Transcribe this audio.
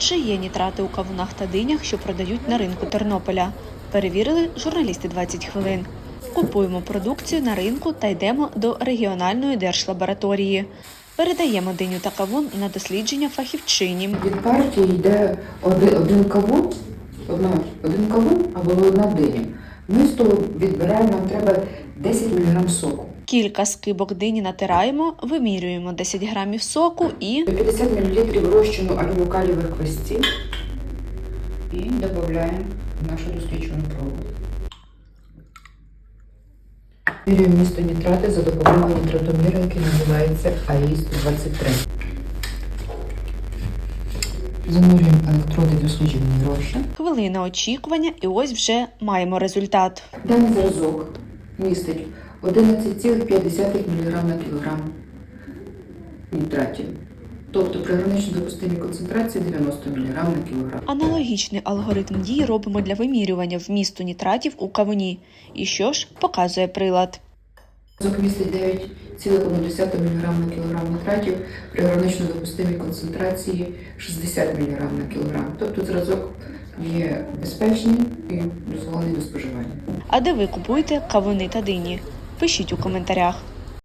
Чи є нітрати у кавунах та динях, що продають на ринку Тернополя? Перевірили журналісти 20 хвилин. Купуємо продукцію на ринку та йдемо до регіональної держлабораторії. Передаємо диню та кавун на дослідження фахівчині. Від партії йде один, один кавун, одна, один кавун або одна диня. Ми з того відбираємо, нам треба 10 мг соку. Кілька скибок дині натираємо, вимірюємо 10 грамів соку і 50 мл розчину алюмокалівих квасців і додаємо в нашу досліджену пробу. Міряємо місто нітрати за допомогою нітратоміра, який називається АІС-23. Занурюємо електроди в досліджений розчин. хвилина очікування, і ось вже маємо результат. Даний зразок містить 11,5 мг на кілограм нітратів. Тобто при гранично допустимій концентрації 90 мг на кілограм. Аналогічний алгоритм дій робимо для вимірювання вмісту нітратів у кавуні. І що ж показує прилад? Зразок містить 9,1 мг на кілограм нітратів при гранично допустимій концентрації 60 мг на кілограм. Тобто зразок є безпечний і дозволений до споживання. А де ви купуєте кавуни та дині? Пишіть у коментарях.